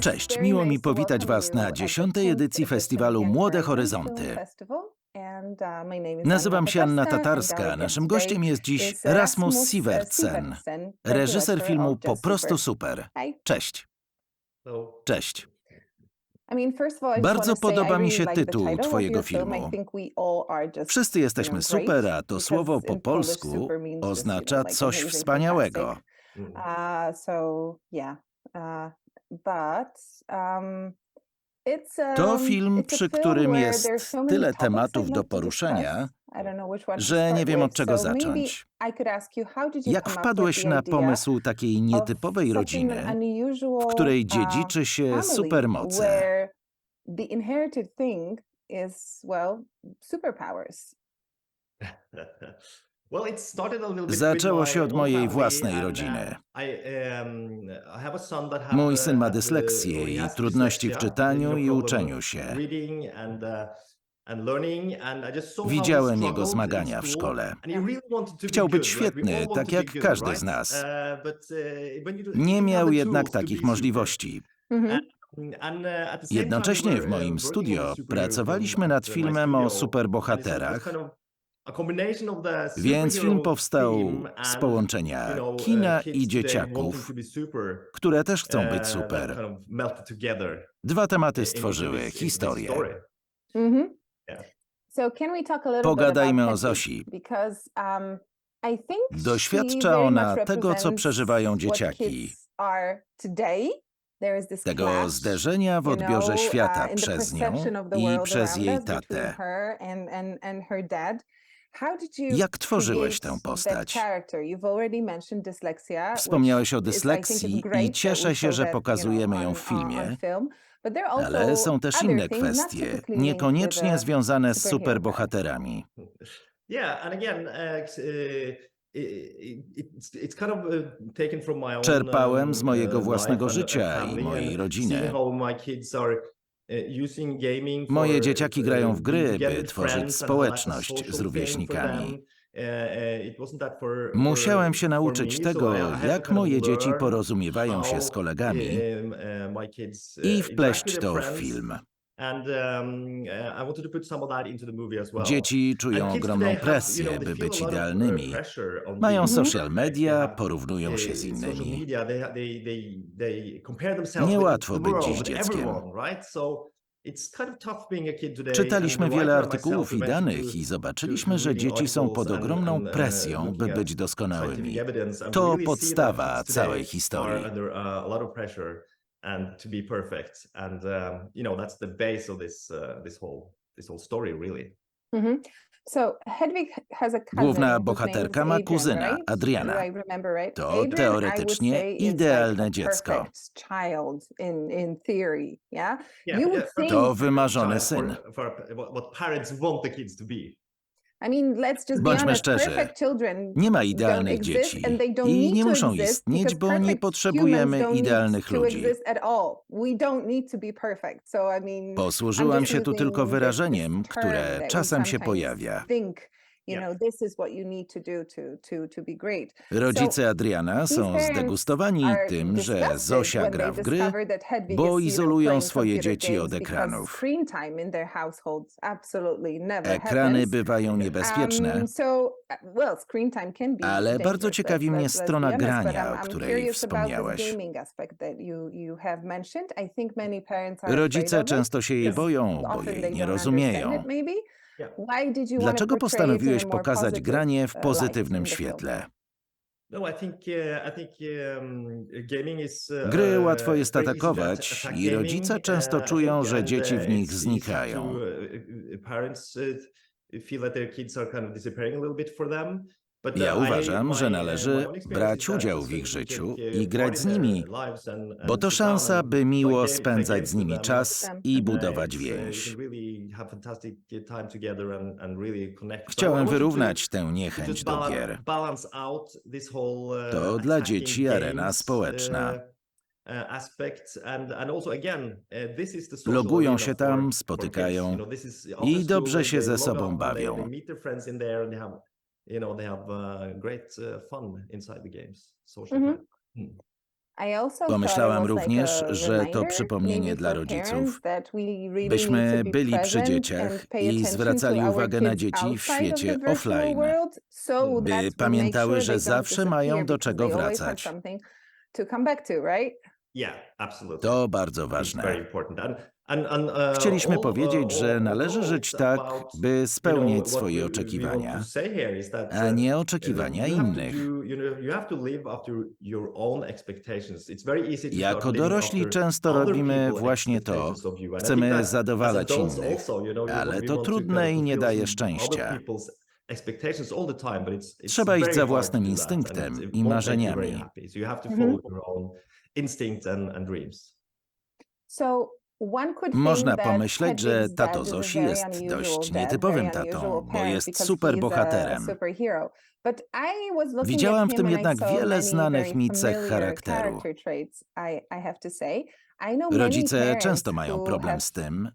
Cześć, miło mi powitać Was na dziesiątej edycji festiwalu Młode Horyzonty. Nazywam się Anna Tatarska, naszym gościem jest dziś Rasmus Sivertsen, reżyser filmu Po prostu super. Cześć. Cześć. Bardzo podoba mi się tytuł Twojego filmu. Wszyscy jesteśmy super, a to słowo po polsku oznacza coś wspaniałego. Mm. Uh, To film, przy którym jest tyle tematów do poruszenia, że nie wiem od czego zacząć. Jak wpadłeś na pomysł takiej nietypowej rodziny, w której dziedziczy się supermoce? Zaczęło się od mojej własnej rodziny. Mój syn ma dysleksję i trudności w czytaniu i uczeniu się. Widziałem jego zmagania w szkole. Chciał być świetny, tak jak każdy z nas. Nie miał jednak takich możliwości. Jednocześnie w moim studio pracowaliśmy nad filmem o superbohaterach, więc film powstał z połączenia kina i dzieciaków, które też chcą być super. Dwa tematy stworzyły historię. Pogadajmy o Zosi. Doświadcza ona tego, co przeżywają dzieciaki. Tego zderzenia w odbiorze świata przez nią i przez jej tatę. Jak tworzyłeś tę postać? Wspomniałeś o dysleksji i cieszę się, że pokazujemy ją w filmie, ale są też inne kwestie, niekoniecznie związane z superbohaterami. Czerpałem z mojego własnego życia i mojej rodziny. Moje dzieciaki grają w gry, by tworzyć społeczność z rówieśnikami. Musiałem się nauczyć tego, jak moje dzieci porozumiewają się z kolegami i wpleść to w film. Dzieci czują ogromną presję, by być idealnymi. Mają social media, porównują się z innymi. Niełatwo być dziś dzieckiem. Czytaliśmy wiele artykułów i danych i zobaczyliśmy, że dzieci są pod ogromną presją, by być doskonałymi. To podstawa całej historii. And to be perfect. And um, you know that's the base of this uh, this whole this whole story, really. Główna bohaterka ma kuzyna, Adriana. To teoretycznie idealne dziecko. To wymarzony syn. Bądźmy szczerzy, nie ma idealnych dzieci i nie muszą istnieć, bo nie potrzebujemy idealnych ludzi. Posłużyłam się tu tylko wyrażeniem, które czasem się pojawia. Rodzice Adriana są zdegustowani tym, że Zosia gra w gry, bo izolują swoje dzieci od ekranów. Ekrany bywają niebezpieczne, ale bardzo ciekawi mnie strona grania, o której wspomniałeś. Rodzice często się jej boją, bo jej nie rozumieją. Dlaczego postanowiłeś pokazać granie w pozytywnym świetle? Gry łatwo jest atakować i rodzice często czują, że dzieci w nich znikają. Ja uważam, że należy brać udział w ich życiu i grać z nimi, bo to szansa, by miło spędzać z nimi czas i budować więź. Chciałem wyrównać tę niechęć do gier. To dla dzieci arena społeczna. uh, again uh, Logują się tam, spotykają i dobrze się ze sobą bawią. You know they have uh, great uh, fun inside the games. Social time. I also Pomyślałam thought it was również, że to przypomnienie dla rodziców, parents, that we really byśmy byli przy dzieciach and pay i attention zwracali to our uwagę na kids dzieci w outside of świecie offline, world, so by that we make pamiętały, sure że zawsze mają do czego they always have wracać. something to come back to, right? Yeah, absolutely. To bardzo ważne. Uh, Chcieliśmy powiedzieć, że należy żyć tak, by spełniać swoje oczekiwania, a uh, nie oczekiwania innych. Jako dorośli często robimy właśnie to. Chcemy zadowalać innych, ale to trudne i nie daje szczęścia. Trzeba iść za własnym instynktem i marzeniami. Mhm. Można pomyśleć, że tato Zosi jest dość nietypowym tatą, bo jest superbohaterem. Widziałam w tym jednak wiele znanych mi cech charakteru. Rodzice często mają problem z tym,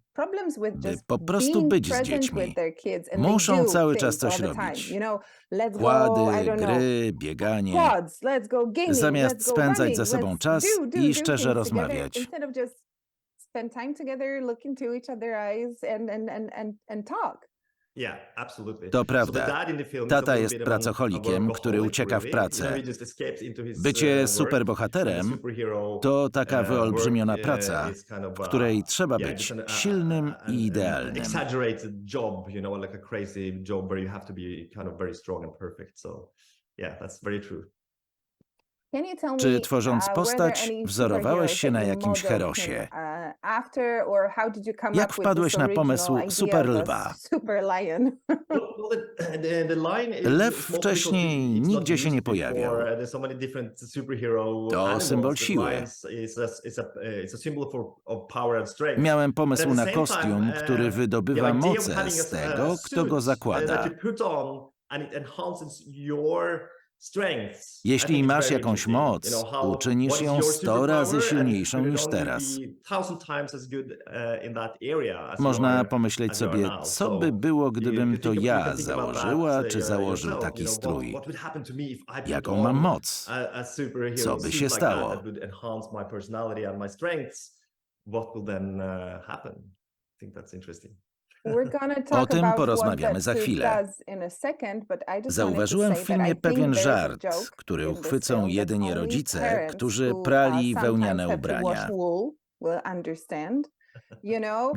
by po prostu być z dziećmi. Muszą cały czas coś robić. Kłady, gry, bieganie. Zamiast spędzać ze sobą czas i szczerze rozmawiać. Spend time together, look into each other's eyes and, and, and, and, and talk. Yeah, absolutely. To prawda. Tata jest pracocholikiem, który ucieka w pracę. Bycie uh, superbohaterem to taka uh, wyolbrzymiona uh, praca, w której trzeba być silnym i idealnym. Yeah, that's very true. Czy tworząc uh, postać, wzorowałeś się na jakimś herosie? uh, Jak wpadłeś na pomysł idea super of a lwa? Super lion. Well, well, the, the, the line is Lew wcześniej nigdzie się nie pojawiał. uh, To symbol siły. Miałem pomysł na kostium, który wydobywa moce z tego, kto go zakłada. Jeśli masz jakąś moc, uczynisz ją your 100 razy silniejszą niż teraz. uh, Można pomyśleć sobie, co by było, gdybym to ja założyła uh, czy założył yourself, taki strój. Jaką mam moc? Co by się stało? What will then uh, happen? I think that's interesting. Talk tym porozmawiamy za chwilę. Zauważyłem w filmie pewien żart, który uchwycą jedynie rodzice, którzy prali wełniane ubrania.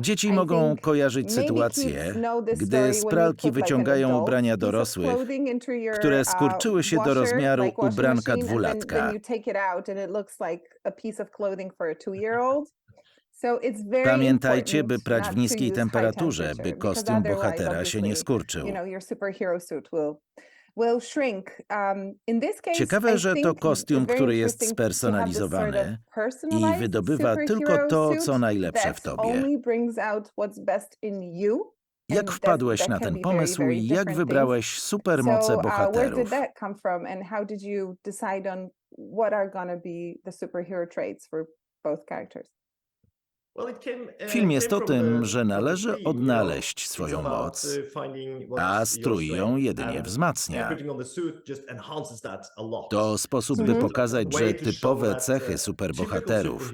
Dzieci mogą kojarzyć sytuację, gdy z pralki wyciągają ubrania dorosłych, które uh, skurczyły się do rozmiaru ubranka dwulatka. Pamiętajcie, by prać w niskiej temperaturze, by kostium bohatera się nie skurczył. Um, Ciekawe, że to kostium, który jest spersonalizowany i wydobywa tylko to, co najlepsze w tobie. Jak wpadłeś na ten pomysł i jak wybrałeś supermoce uh, bohaterów? what are be the superhero traits for both characters? Well, it came, uh, Film jest o tym, że należy odnaleźć swoją moc, what's a strój ją jedynie wzmacnia. To sposób, by Mhm. pokazać, że typowe that, cechy superbohaterów,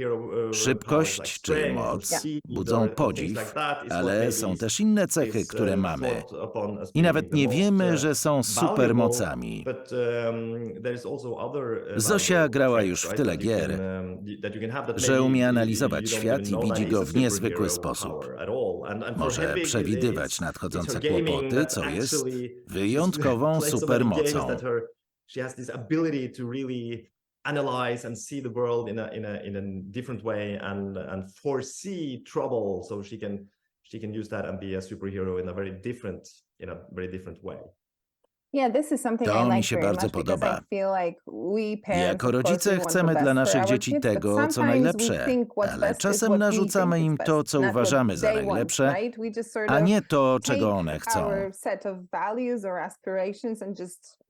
szybkość czy moc budzą podziw, ale są też inne cechy, które mamy. I nawet nie wiemy, że są supermocami. um, Zosia grała już w tyle gier, um, że umie analizować świat i that widzi go w niezwykły sposób. Może przewidywać nadchodzące kłopoty, co jest wyjątkową supermocą. analyze and see the world in a in a in a different way and and foresee trouble so she can she can use that and be a superhero in a very different in a very different way. Yeah, this is something To mi się bardzo podoba. Jako rodzice chcemy dla naszych dzieci tego, co najlepsze, ale czasem narzucamy im to, co uważamy za najlepsze, a nie to, czego one chcą.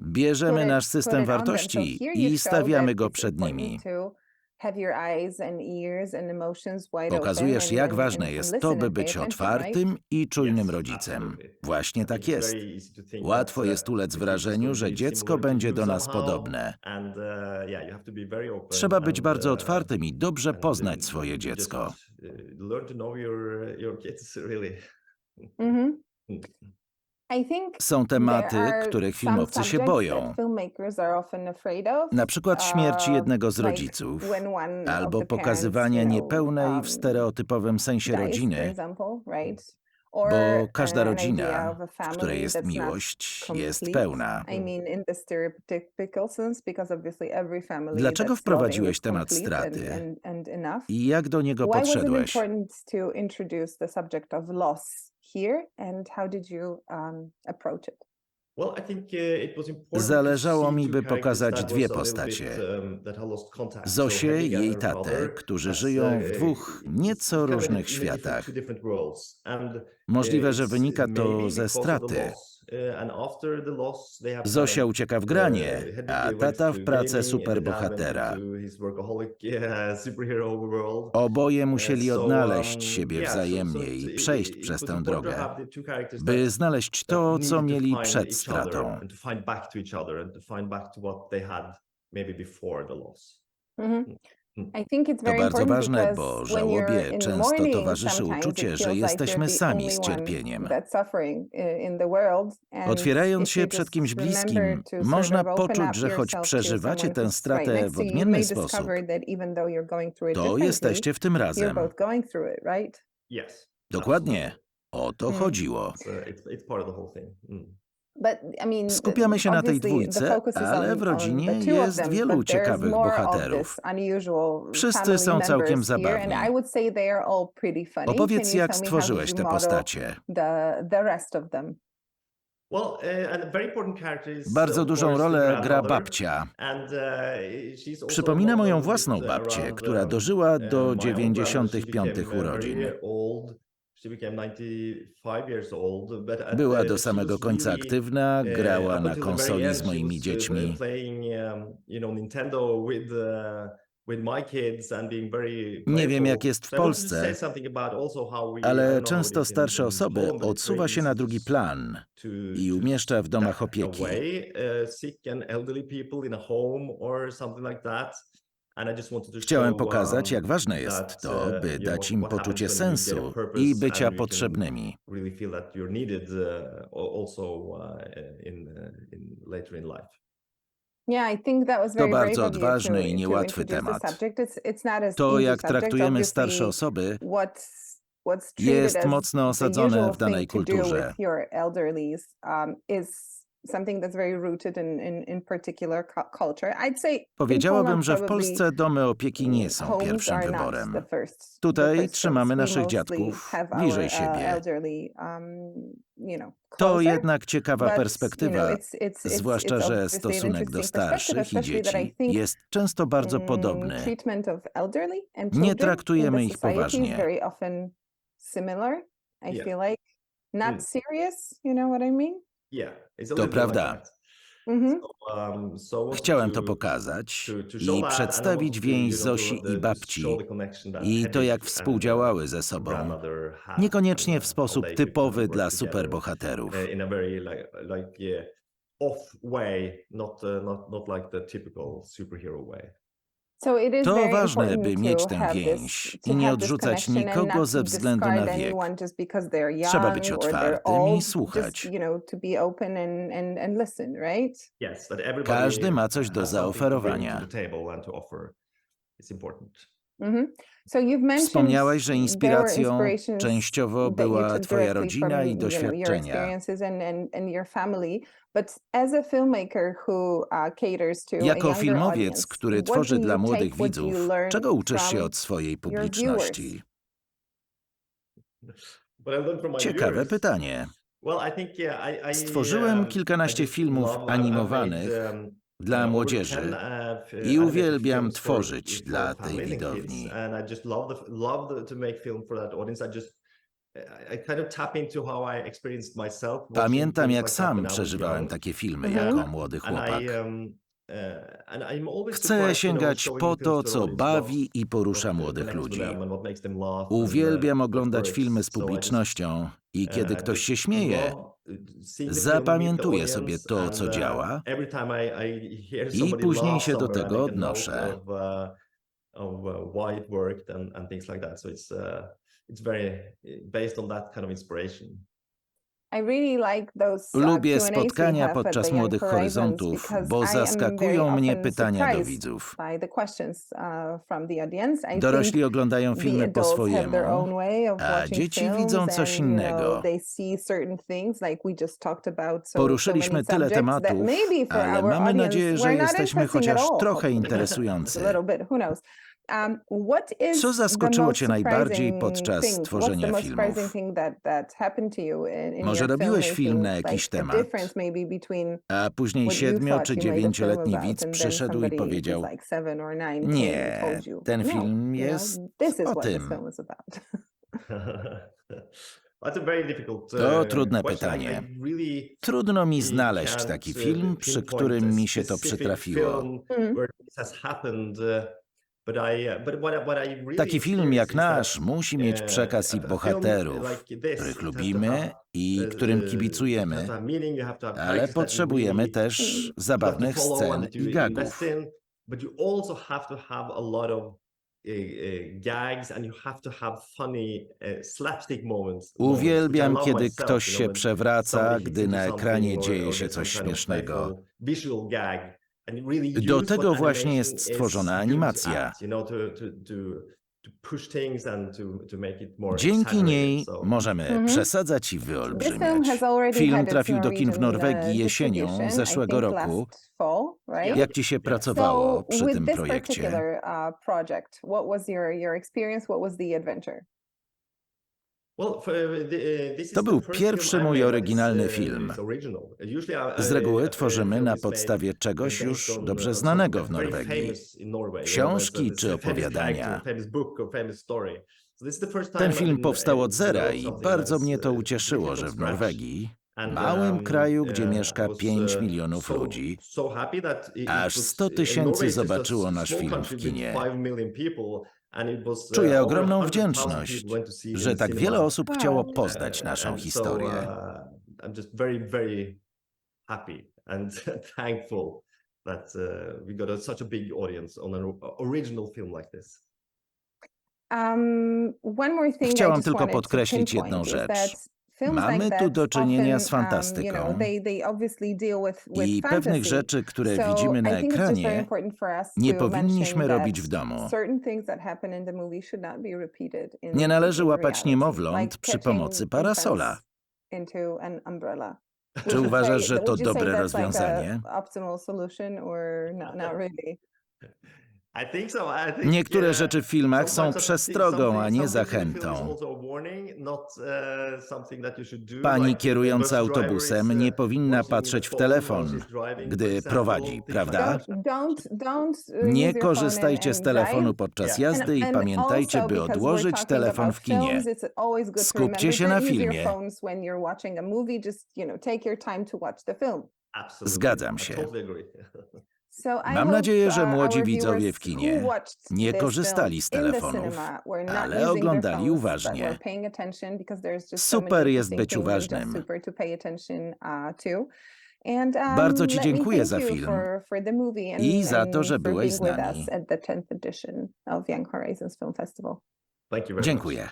Bierzemy nasz system wartości i stawiamy go przed important Pokazujesz, jak ważne jest to, by być otwartym i czujnym rodzicem. Właśnie tak jest. Łatwo jest ulec wrażeniu, że dziecko będzie do nas podobne. Trzeba być bardzo otwartym i dobrze poznać swoje dziecko. Mhm. Są tematy, których filmowcy się boją, na przykład śmierci jednego z rodziców, albo pokazywania niepełnej w stereotypowym sensie rodziny, bo każda rodzina, w której jest miłość, jest pełna. Dlaczego wprowadziłeś temat straty? i jak do niego podszedłeś? here and how did you um, approach it? Zależało mi, by pokazać dwie postacie: Zosię i jej tatę, którzy żyją w dwóch nieco różnych światach. Możliwe, że wynika to ze straty, Zosia ucieka w granie, a tata w pracę superbohatera. Oboje musieli odnaleźć siebie wzajemnie i przejść przez tę drogę, by znaleźć to, co mieli przed stratą. Mhm. Hmm. To bardzo ważne, bo żałobie często towarzyszy uczucie, że jesteśmy sami z cierpieniem. Otwierając się przed kimś bliskim, można poczuć, że choć przeżywacie tę stratę w odmienny sposób, to jesteście w tym razem. Dokładnie. O to chodziło. Skupiamy się na tej dwójce, ale w rodzinie jest wielu ciekawych bohaterów. Wszyscy są całkiem zabawni. Opowiedz, jak stworzyłeś te postacie. Bardzo dużą rolę gra babcia. Przypomina moją własną babcię, która dożyła do 95 urodzin. Była do samego końca aktywna, grała na konsoli z moimi dziećmi. Nie wiem, jak jest w Polsce, ale często starsze osoby odsuwa się na drugi plan i umieszcza w domach opieki. Chciałem pokazać, jak ważne jest to, by dać im poczucie sensu i bycia potrzebnymi. To bardzo odważny i niełatwy temat. To, jak traktujemy starsze osoby, jest mocno osadzone w danej kulturze. Powiedziałabym, że w Polsce domy opieki nie są pierwszym wyborem. Tutaj trzymamy naszych dziadków bliżej siebie. To jednak ciekawa perspektywa, zwłaszcza, że stosunek do starszych i dzieci jest często bardzo podobny. Nie traktujemy ich poważnie. Not serious, you know what I mean? To prawda. Mhm. Chciałem to pokazać i przedstawić więź Zosi i babci i to, jak współdziałały ze sobą. Niekoniecznie w sposób typowy dla superbohaterów. Off way, not, not, not like the typical superhero way. To ważne, by mieć tę więź i nie odrzucać nikogo ze względu na wiek. Trzeba być otwartym i słuchać. Każdy ma coś do zaoferowania. Wspomniałaś, że inspiracją częściowo była Twoja rodzina i doświadczenia. Jako filmowiec, który tworzy dla młodych widzów, czego uczysz się od swojej publiczności? Ciekawe pytanie. Stworzyłem kilkanaście filmów animowanych dla młodzieży i uwielbiam tworzyć dla tej widowni. Pamiętam, jak sam przeżywałem takie filmy jako młody chłopak. Chcę sięgać po to, co bawi i porusza młodych ludzi. Uwielbiam oglądać filmy z publicznością i kiedy ktoś się śmieje, zapamiętuję sobie to, co działa i później się do tego odnoszę. It's very based on that kind of inspiration. I really like those, uh, Lubię spotkania podczas Młodych Horyzontów, because bo I am very zaskakują mnie pytania do surprised widzów. by the questions, uh, from the audience. I think Dorośli oglądają filmy po adults have their own swojemu, way of a watching dzieci films widzą coś innego. they see certain things like we just talked about. So, so Poruszyliśmy tyle tematów, maybe for ale our mamy audience nadzieję, że were not jesteśmy chociaż trochę interesujący. Um, Co zaskoczyło cię najbardziej podczas tworzenia filmów? Może robiłeś film na jakiś temat, a później siedmiu czy dziewięcioletni widz przyszedł i powiedział: Nie, ten no, film jest o tym. To uh, trudne pytanie. Trudno mi znaleźć can't, taki uh, film, przy którym mi się to przytrafiło. Uh, Taki film jak nasz musi mieć uh, przekaz i bohaterów, których lubimy i uh, którym kibicujemy, ale potrzebujemy też zabawnych scen i gagów. Uwielbiam, kiedy ktoś się przewraca, gdy na ekranie dzieje się coś śmiesznego. Do tego właśnie jest stworzona animacja. Dzięki niej możemy Mhm. przesadzać i wyolbrzymiać. Film trafił do kin w Norwegian, Norwegii uh, jesienią zeszłego roku. Jak ci się pracowało przy tym projekcie? To the był first pierwszy mój oryginalny uh, film. Z reguły tworzymy na podstawie czegoś już dobrze uh, znanego w Norwegii. Książki czy opowiadania. Ten film powstał uh, od zera i bardzo mnie to uh, ucieszyło, że w. Norwegii, małym um, kraju, gdzie uh, mieszka I was, 5 uh, milionów ludzi, aż was- 100 uh, tysięcy zobaczyło nasz film w kinie. 5 million people, and it was, uh, Czuję over ogromną 100,000 wdzięczność, że tak wiele osób chciało Uh, poznać naszą historię. uh, I'm just very, very happy and thankful that uh, we got a, such a big audience on an o- original film like this. One more thing I Chciałam tylko podkreślić jedną rzecz. Mamy tu do czynienia z um, fantastyką i pewnych rzeczy, które widzimy na ekranie, nie powinniśmy robić w domu. Nie należy łapać niemowląt przy pomocy parasola. Czy uważasz, że to dobre rozwiązanie? Niektóre rzeczy w filmach są przestrogą, a nie zachętą. uh, Pani kierująca autobusem uh, nie powinna patrzeć w telefon, gdy prowadzi, prawda? uh, Nie korzystajcie z telefonu podczas jazdy i pamiętajcie, by odłożyć telefon w kinie. Skupcie się na filmie. Zgadzam się. Mam nadzieję, że uh, młodzi widzowie w kinie nie this korzystali z telefonów, ale oglądali uważnie. Super jest być uważnym. uh, um, Bardzo ci dziękuję za film i za to, że byłeś z nami. us at the 10th edition of Young Horizons Film Festival. Thank you very Dziękuję.